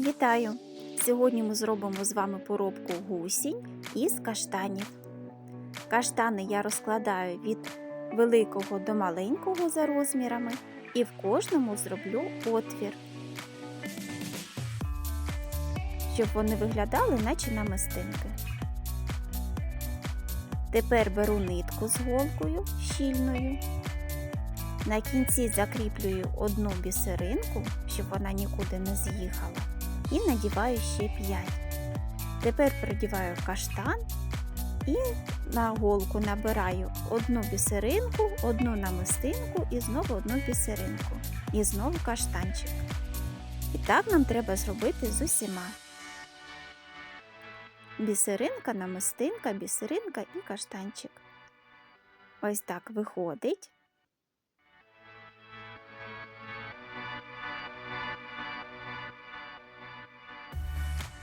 Вітаю! Сьогодні ми зробимо з вами поробку гусінь із каштанів. Каштани я розкладаю від великого до маленького за розмірами і в кожному зроблю отвір, щоб вони виглядали, наче намистинки. Тепер беру нитку з голкою щільною. На кінці закріплюю одну бісеринку, щоб вона нікуди не з'їхала, і надіваю ще 5. Тепер продіваю каштан і на голку набираю одну бісеринку, одну намистинку і знову одну бісеринку. І знову каштанчик. І так нам треба зробити з усіма. Бісеринка, намистинка, бісеринка і каштанчик. Ось так виходить.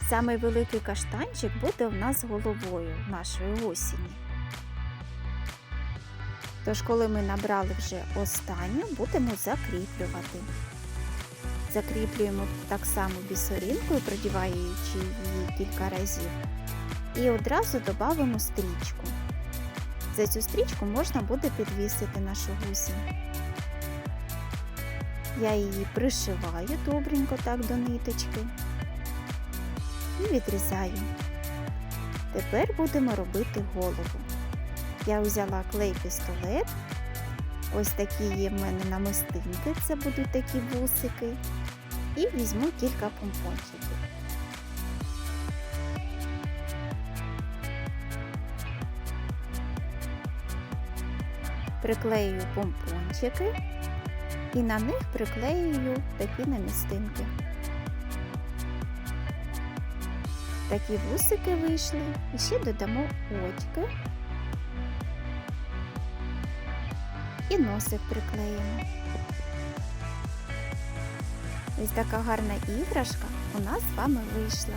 Самий великий каштанчик буде у нас головою нашої осені. Тож, коли ми набрали вже останню, будемо закріплювати. Закріплюємо так само бісеринкою, продіваючи її кілька разів. І одразу додамо стрічку. За цю стрічку можна буде підвісити нашу гусінь. Я її пришиваю добренько так до ниточки і відрізаю. Тепер будемо робити голову. Я взяла клей пістолет. Ось такі є в мене намистинки, це будуть такі вусики. І візьму кілька помпончиків. Приклею помпончики і на них приклеюю такі намістинки. Такі вусики вийшли. І ще додамо очки і носик приклеїмо. Ось така гарна іграшка у нас з вами вийшла.